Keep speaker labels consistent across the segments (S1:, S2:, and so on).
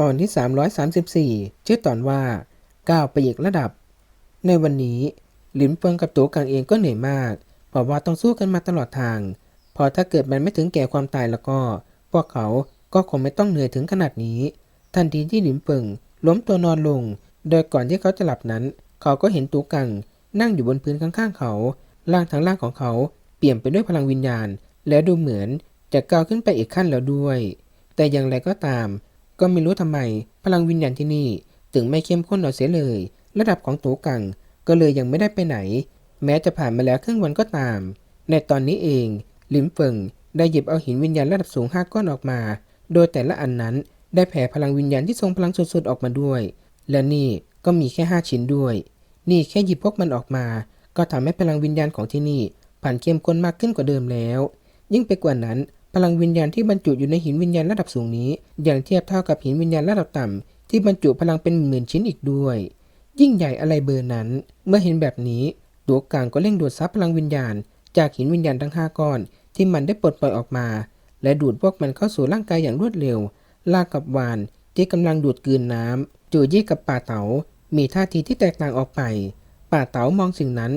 S1: ตอนที่ 334 ชื่อตอนว่าก้าวไปอีกระดับ ในวันนี้หลินเฟิงกับตัวกังเองก็เหนื่อยมากเพราะว่าต้องสู้กันมาตลอดทาง พอถ้าเกิดมันไม่ถึงแก่ความตายแล้วก็ พวกเขาก็คงไม่ต้องเหนื่อยถึงขนาดนี้ ทันทีที่หลินเฟิงล้มตัวนอนลง โดยก่อนที่เขาจะหลับนั้น เขาก็เห็นตัวกังนั่งอยู่บนพื้นข้างๆ เขา ร่างทั้งร่างของเขาเปลี่ยนไปด้วยพลังวิญญาณ และดูเหมือนจะก้าวขึ้นไปอีกขั้นแล้วด้วย แต่อย่างไรก็ตาม ก็ไม่รู้ทำไมพลังวิญญาณที่นี่ถึงไม่เข้มข้นเอาเสียเลย ระดับของตัวกังก็เลยยังไม่ได้ไปไหน แม้จะผ่านมาแล้วครึ่งวันก็ตาม ในตอนนี้เองลิมเฟิงได้หยิบเอาหินวิญญาณระดับสูงห้าก้อนออกมา โดยแต่ละอันนั้นได้แผ่พลังวิญญาณที่ทรงพลังสุดๆออกมาด้วย และนี่ก็มีแค่ห้าชิ้นด้วย นี่แค่หยิบพวกมันออกมา ก็ทำให้พลังวิญญาณของที่นี่ผ่านเข้มข้นมากขึ้นกว่าเดิมแล้ว ยิ่งไปกว่านั้น พลังวิญญาณที่บรรจุอยู่ในหินวิญญาณระดับสูงนี้ อย่างเทียบเท่ากับหินวิญญาณระดับต่ำที่บรรจุพลังเป็นหมื่นชิ้นอีกด้วย ยิ่งใหญ่อะไรเบอร์นั้น เมื่อเห็นแบบนี้ตัวกลางก็เร่งดูดซับพลังวิญญาณ จากหินวิญญาณทั้งห้าก้อน ที่มันได้ปลดปล่อยออกมา และดูดพวกมันเข้าสู่ร่างกายอย่างรวดเร็ว ลากกับวานที่กำลังดูดกลืนน้ำจูยี่กับป่าเต๋ามีท่าทีที่แตกต่างออกไป ป่าเต๋ามองสิ่งนั้น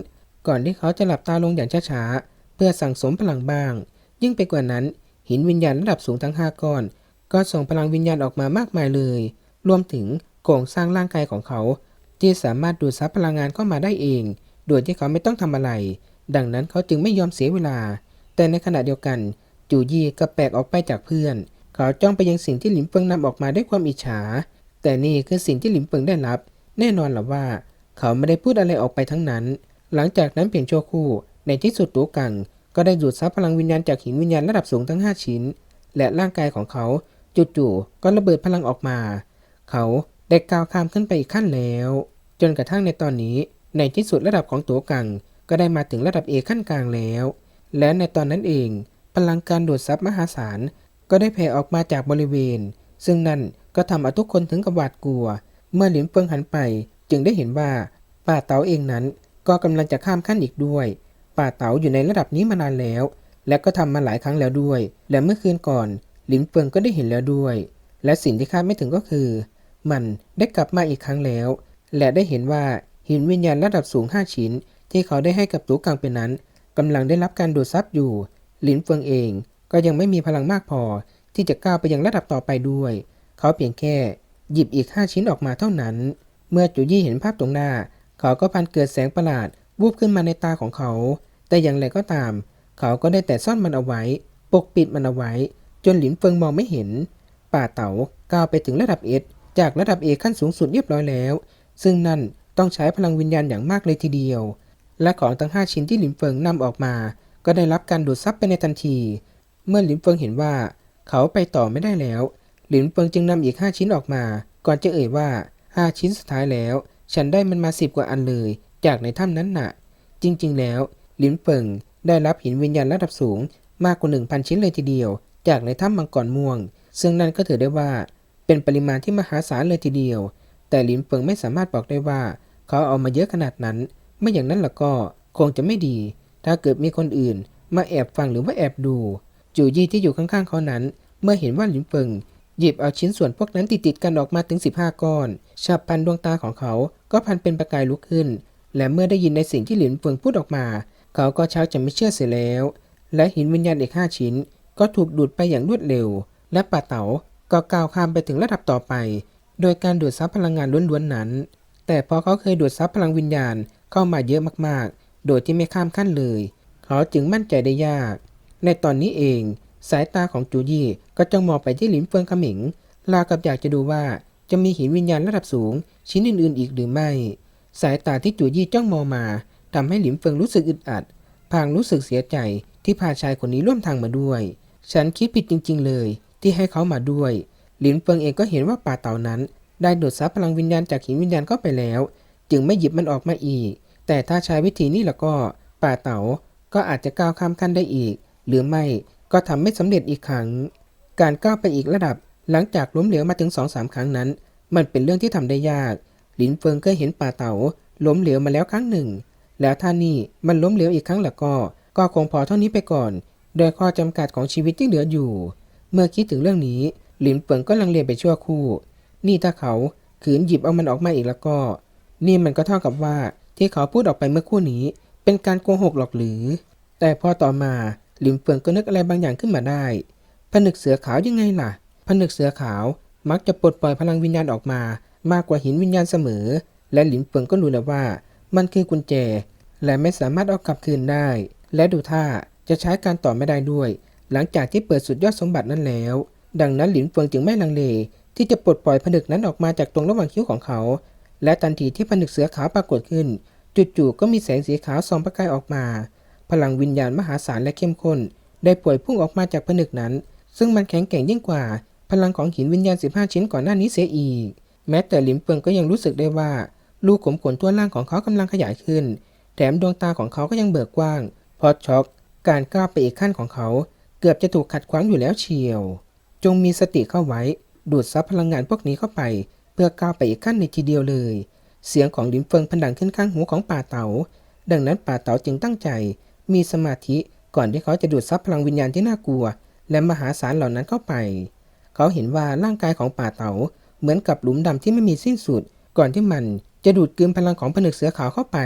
S1: ก่อนที่เขาจะหลับตาลงอย่างช้าๆเพื่อสั่งสมพลังบ้าง ยิ่งไปกว่านั้น หินวิญญาณระดับสูงทั้งห้าก้อน ก็ส่งพลังวิญญาณออกมามากมายเลย รวมถึงโครงสร้างร่างกายของเขา ที่สามารถดูดซับพลังงานเข้ามาได้เอง โดยที่เขาไม่ต้องทำอะไร ดังนั้นเขาจึงไม่ยอมเสียเวลา แต่ในขณะเดียวกัน จูยี่ก็แปลกออกไปจากเพื่อน เขาจ้องไปยังสิ่งที่หลิมเฟิงนำออกมาด้วยความอิจฉา แต่นี่คือสิ่งที่หลิมเฟิงได้รับ แน่นอนหละว่า เขาไม่ได้พูดอะไรออกไปทั้งนั้น หลังจากนั้นเพียงชั่วครู่ ในที่สุดตัวกัง ก็ได้ดูดซับพลังวิญญาณจากหินวิญญาณระดับสูงทั้ง 5 ชิ้น และร่างกายของเขาจู่ๆก็ระเบิดพลังออกมา เขาได้ก้าวข้ามขึ้นไปอีกขั้นแล้ว จนกระทั่งในตอนนี้ ในที่สุดระดับของตัวกัง ก็ได้มาถึงระดับเอขั้นกลางแล้ว และในตอนนั้นเอง พลังการดูดซับมหาศาลก็ได้แผ่ออกมาจากบริเวณ ซึ่งนั่นก็ทำเอาทุกคนถึงกับหวาดกลัว เมื่อหลินเฟิงหันไป จึงได้เห็นว่าป่าเต๋าเองนั้น ก็กำลังจะข้ามขั้นอีกด้วย ป่าเต๋าอยู่ในระดับนี้มานานแล้ว และก็ทำมาหลายครั้งแล้วด้วย และเมื่อคืนก่อนหลินเฟิงก็ได้เห็นแล้วด้วย และสิ่งที่คาดไม่ถึงก็คือ มันได้กลับมาอีกครั้งแล้ว และได้เห็นว่าหินวิญญาณระดับสูง 5 ชิ้น ที่เขาได้ให้กับตูกังเป็นนั้นกำลังได้รับการดูดซับอยู่ หลินเฟิงเองก็ยังไม่มีพลังมากพอ ที่จะก้าวไปยังระดับต่อไปด้วย เขาเพียงแค่หยิบอีก 5 ชิ้นออกมาเท่านั้น เมื่อจูยี่เห็นภาพตรงหน้า เขาก็พันเกิดแสงประหลาด วูบขึ้นมาในตาของเขา แต่อย่างไรก็ตาม เขาก็ได้แต่ซ่อนมันเอาไว้ ปกปิดมันเอาไว้ จนหลินเฟิงมองไม่เห็น ป่าเต๋าก้าวไปถึงระดับเอจากระดับเอขั้นสูงสุดเรียบร้อยแล้ว ซึ่งนั่นต้องใช้พลังวิญญาณอย่างมากเลยทีเดียว และของทั้ง 5 ชิ้นที่หลินเฟิงนำออกมา ก็ได้รับการดูดซับไปในทันที เมื่อหลินเฟิงเห็นว่า เขาไปต่อไม่ได้แล้ว หลินเฟิงจึงนำอีก 5 ชิ้นออกมา ก่อนจะเอ่ยว่า 5 ชิ้นสุดท้ายแล้ว ฉันได้มันมาสิบกว่าอันเลย จากในถ้ำนั้นน่ะ จริง ๆ แล้วหลินเฟิงได้รับหินวิญญาณระดับสูงมากกว่า 1,000 ชิ้นเลยทีเดียว จากในถ้ำมังกรม่วง ซึ่งนั่นก็ถือได้ว่าเป็นปริมาณที่มหาศาลเลยทีเดียว แต่หลินเฟิงไม่สามารถบอกได้ว่า เขาเอามาเยอะขนาดนั้น ไม่อย่างนั้นล่ะก็คงจะไม่ดี ถ้าเกิดมีคนอื่น มาแอบฟังหรือว่าแอบดู จูยี่ที่อยู่ข้างๆเขานั้น เมื่อเห็นว่าหลินเฟิงหยิบเอาชิ้นส่วนพวกนั้นติดๆกันออกมาถึง 15 ก้อนฉับพันดวงตาของเขาก็พันเป็นประกายลุกขึ้น และเมื่อได้ยินในสิ่งที่หลินเฟิงพูดออกมา เขาก็ชักจะไม่เชื่อเสียแล้ว และหินวิญญาณอีกห้าชิ้น ก็ถูกดูดไปอย่างรวดเร็ว และป่าเต๋าก็ก้าวข้ามไปถึงระดับต่อไป โดยการดูดซับพลังงานล้วนๆนั้น แต่พอเขาเคยดูดซับพลังวิญญาณเข้ามาเยอะมากๆ โดยที่ไม่ข้ามขั้นเลย เขาจึงมั่นใจได้ยาก ในตอนนี้เอง สายตาของจูยี่ก็จ้องมองไปที่หลินเฟิงขมิงราวกับอยากจะดูว่าจะมีหินวิญญาณระดับสูงชิ้นอื่นๆ อีกหรือไม่ สายตาที่จู่ยี่จ้องมองมาทำให้หลินเฟิงรู้สึกอึดอัด พางรู้สึกเสียใจที่พาชายคนนี้ร่วมทางมาด้วย ฉันคิดผิดจริง ๆ เลย ที่ให้เขามาด้วย หลินเฟิงเองก็เห็นว่าป่าเต่านั้น ได้ดูดซับพลังวิญญาณจากหินวิญญาณเข้าไปแล้ว จึงไม่หยิบมันออกมาอีก แต่ถ้าใช้วิธีนี้แล้วก็ ป่าเต๋าก็อาจจะก้าวข้ามขั้นได้อีก หรือไม่ก็ทำไม่สำเร็จอีกครั้ง การก้าวไปอีกระดับ หลังจากล้มเหลวมาถึงสองสามครั้งนั้น มันเป็นเรื่องที่ทำได้ยาก หลินเฟิงเคยเห็นป่าเต๋าล้มเหลวมาแล้วครั้งหนึ่ง แล้วถ้านี่มันล้มเหลวอีกครั้งแล้วก็ ก็คงพอเท่านี้ไปก่อน โดยข้อจำกัดของชีวิตที่เหลืออยู่ เมื่อคิดถึงเรื่องนี้ หลินเฟิงก็ลังเลไปชั่วครู่ นี่ถ้าเขาขืนหยิบเอามันออกมาอีกแล้วก็ นี่มันก็เท่ากับว่าที่เขาพูดออกไปเมื่อคู่นี้ เป็นการโกหกหรอกหรือ แต่พอต่อมาหลิมเฟิงก็นึกอะไรบางอย่างขึ้นมาได้ ผนึกเสือขาวยังไงล่ะ ผนึกเสือขาวมักจะปลดปล่อยพลังวิญญาณออกมา มากกว่าหินวิญญาณเสมอ และหลินเฟิงก็รู้แล้วว่า มันคือกุญแจ และไม่สามารถเอากลับคืนได้ และดูท่าจะใช้การต่อไม่ได้ด้วย หลังจากที่เปิดสุดยอดสมบัตินั้นแล้ว ดังนั้นหลินเฟิงจึงไม่ลังเล ที่จะปลดปล่อยผนึกนั้นออกมาจากตรงระหว่างคิ้วของเขา และทันทีที่ผนึกเสือขาวปรากฏขึ้น จู่ๆก็มีแสงสีขาวส่องประกายออกมา พลังวิญญาณมหาศาลและเข้มข้น ได้ป่วยพุ่งออกมาจากผนึกนั้น ซึ่งมันแข็งแกร่งยิ่งกว่า พลังของหินวิญญาณ 15 ชิ้นก่อนหน้านี้เสียอีก แม้แต่หลิมเฟิงก็ยังรู้สึกได้ว่า ลูกขมขนตัวล่างของเขากำลังขยายขึ้น แถมดวงตาของเขาก็ยังเบิกกว้างเพราะช็อก การก้าวไปอีกขั้นของเขา เกือบจะถูกขัดขวางอยู่แล้วเชียว จงมีสติเข้าไว้ ดูดซับพลังงานพวกนี้เข้าไป เพื่อก้าวไปอีกขั้นในทีเดียวเลย เสียงของหลินเฟิงพันดังขึ้นข้างหูของป่าเต๋า ดังนั้นป่าเต๋าจึงตั้งใจ มีสมาธิก่อนที่เขาจะดูดซับพลังวิญญาณที่น่ากลัว และมหาศาลเหล่านั้นเข้าไป เขาเห็นว่าร่างกายของป่าเต๋า เหมือนกับหลุมดำที่ไม่มีสิ้นสุด ก่อนที่มันจะดูดกลืนพลังของผนึกเสือขาวเข้าไป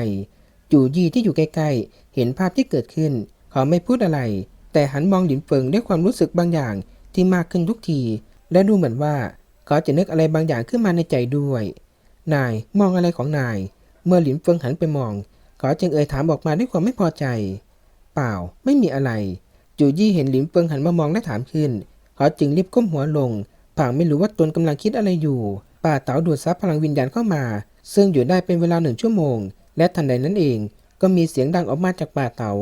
S1: จู่ยี่ที่อยู่ใกล้ๆ เห็นภาพที่เกิดขึ้น เขาไม่พูดอะไร แต่หันมองหลินเฟิงด้วยความรู้สึกบางอย่างที่มากขึ้นทุกที และดูเหมือนว่า เขาจะนึกอะไรบางอย่างขึ้นมาในใจด้วย นายมองอะไรของนาย เมื่อหลินเฟิงหันไปมอง เขาจึงเอ่ยถามออกมาด้วยความไม่พอใจ เปล่า ไม่มีอะไร จู่ยี่เห็นหลินเฟิงหันมามองและถามขึ้น เขาจึงรีบก้มหัวลง ผางไม่รู้ว่าตนกำลังคิดอะไรอยู่ ป่าเต๋าดูดซับพลังวิญญาณเข้ามา ซึ่งอยู่ได้เป็นเวลาหนึ่งชั่วโมง และทันใดนั้นเองก็มีเสียงดังออกมาจากป่าเต๋า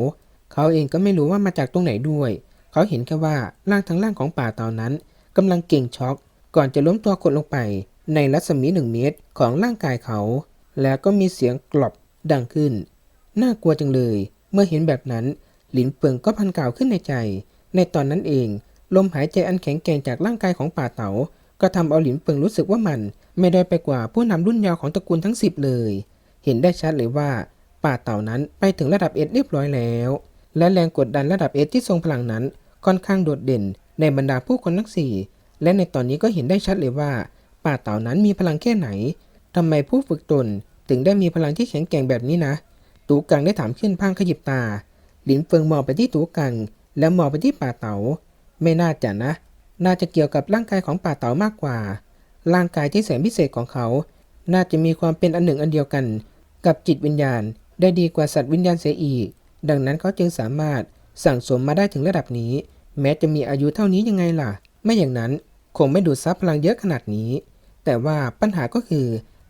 S1: เขาเองก็ไม่รู้ว่ามาจากตรงไหนด้วย เขาเห็นแค่ว่าร่างทั้งร่างของป่าเต๋านั้นกำลังเก่งช็อก ก่อนจะล้มตัวกดลงไป ในรัศมีหนึ่งเมตรของร่างกายเขา แล้วก็มีเสียงกรอบดังขึ้น น่ากลัวจังเลย เมื่อเห็นแบบนั้น หลินเปิงก็พันกล่าวขึ้นในใจ ในตอนนั้นเอง ลมหายใจอันแข็งแกร่งจากร่างกายของป่าเต๋าก็ทำเอาหลินเปิงรู้สึกว่ามัน ไม่ได้ไปกว่าผู้นำรุ่นยาวของตระกูลทั้งสิบเลย เห็นได้ชัดเลยว่า ป่าเต่านั้นไปถึงระดับเอเรียบร้อยแล้ว และแรงกดดันระดับเอที่ทรงพลังนั้น ค่อนข้างโดดเด่น ในบรรดาผู้คนทั้งสี่และในตอนนี้ก็เห็นได้ชัดเลยว่า ป่าเต่านั้นมีพลังแค่ไหนทำไมผู้ฝึกตนถึงได้มีพลังที่แข็งแกร่งแบบนี้นะ ตูกังได้ถามขึ้นพางขยิบตา หลินเฟิงมองไปที่ตูกัง แล้วมองไปที่ป่าเต๋า ไม่น่าจะนะ น่าจะเกี่ยวกับร่างกายของป่าเต๋ามากกว่า ร่างกายที่แสนพิเศษของเขา น่าจะมีความเป็นอันหนึ่งอันเดียวกัน กับจิตวิญญาณ ได้ดีกว่าสัตว์วิญญาณเสียอีก ดังนั้นเขาจึงสามารถสั่งสมมาได้ถึงระดับนี้ แม้จะมีอายุเท่านี้ยังไงล่ะ ไม่อย่างนั้นคงไม่ดูดซับพลังเยอะขนาดนี้ แต่ว่าปัญหาก็คือ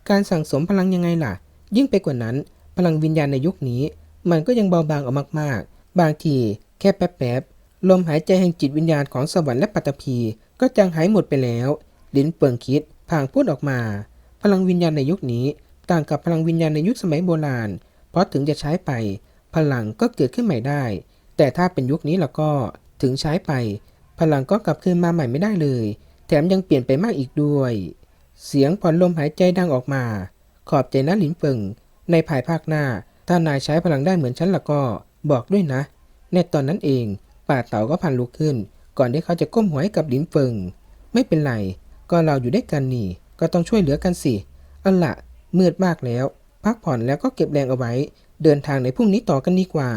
S1: การสั่งสมพลังยังไงล่ะ ยิ่งไปกว่านั้น พลังวิญญาณในยุคนี้ มันก็ยังเบาบางออกมากๆ บางทีแค่แป๊บๆ ลมหายใจแห่งจิตวิญญาณของสวรรค์และปัตตภีก็จางหายหมดไปแล้ว ลิ้นเปิงคิดพางพูดออกมา พลังวิญญาณในยุคนี้ต่างกับพลังวิญญาณในยุคสมัยโบราณ เพราะถึงจะใช้ไป พลังก็เกิดขึ้นใหม่ได้ แต่ถ้าเป็นยุคนี้แล้วก็ถึงใช้ไป พลังก็กลับคืนมาใหม่ไม่ได้เลย แถมยังเปลี่ยนไปมากอีกด้วย เสียงผ่อนลมหายใจดังออกมา ขอบใจนะหลินเฟิง ในภายภาคหน้า ถ้านายใช้พลังได้เหมือนฉันละก็บอกด้วยนะ ในตอนนั้นเอง ป่าเต๋าก็พันลุกขึ้น ก่อนที่เขาจะก้มหัวให้กับลินเฟิง ไม่เป็นไร ก็เราอยู่ด้วยกันนี่ ก็ต้องช่วยเหลือกันสิเอาละมืดมากแล้ว พักผ่อนแล้วก็เก็บแรงเอาไว้ เดินทางในพรุ่งนี้ต่อกันดีกว่า